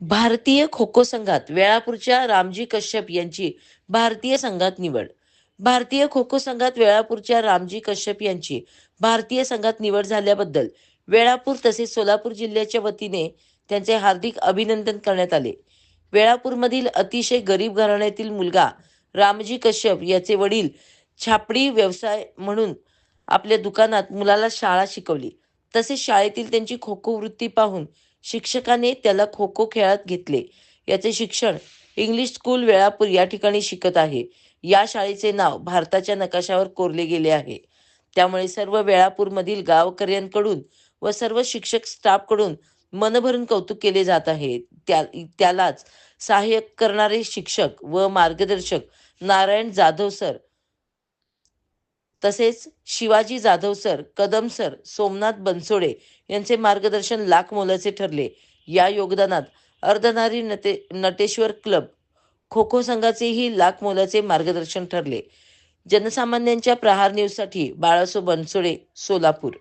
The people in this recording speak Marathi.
भारतीय खो खो संघात वेळापूरच्या रामजी कश्यप यांची भारतीय संघात निवड. भारतीय खो खो संघात वेळापूरच्या रामजी कश्यप यांची भारतीय संघात निवड झाल्याबद्दल वेळापूर तसेच सोलापूर जिल्ह्याच्या वतीने त्यांचे हार्दिक अभिनंदन करण्यात आले. वेळापूरमधील अतिशय गरीब घराण्यातील मुलगा रामजी कश्यप याचे वडील छापडी व्यवसाय म्हणून आपल्या दुकानात मुलाला शाळा शिकवली. तसेच शाळेतील त्यांची खो खो वृत्ती पाहून शिक्षकाने त्याला खो खो खेळात घेतले. याचे शिक्षण इंग्लिश स्कूल वेळापूर या ठिकाणी शिकत आहे. या शाळेचे नाव भारताच्या नकाशावर कोरले गेले आहे. त्यामुळे सर्व वेळापूरमधील गावकऱ्यांकडून व सर्व शिक्षक स्टाफकडून मनभरून कौतुक केले जात आहे. त्या त्यालाच सहाय्यक करणारे शिक्षक व मार्गदर्शक नारायण जाधव सर तसेच शिवाजी जाधव सर कदम सर सोमनाथ बनसोडे यांचे मार्गदर्शन लाख मोलाचे ठरले. या योगदानात अर्धनारी नटे नटेश्वर क्लब खो खो संघाचेही लाख मोलाचे मार्गदर्शन ठरले. जनसामान्यांच्या प्रहार न्यूजसाठी बाळासो बनसोडे सोलापूर.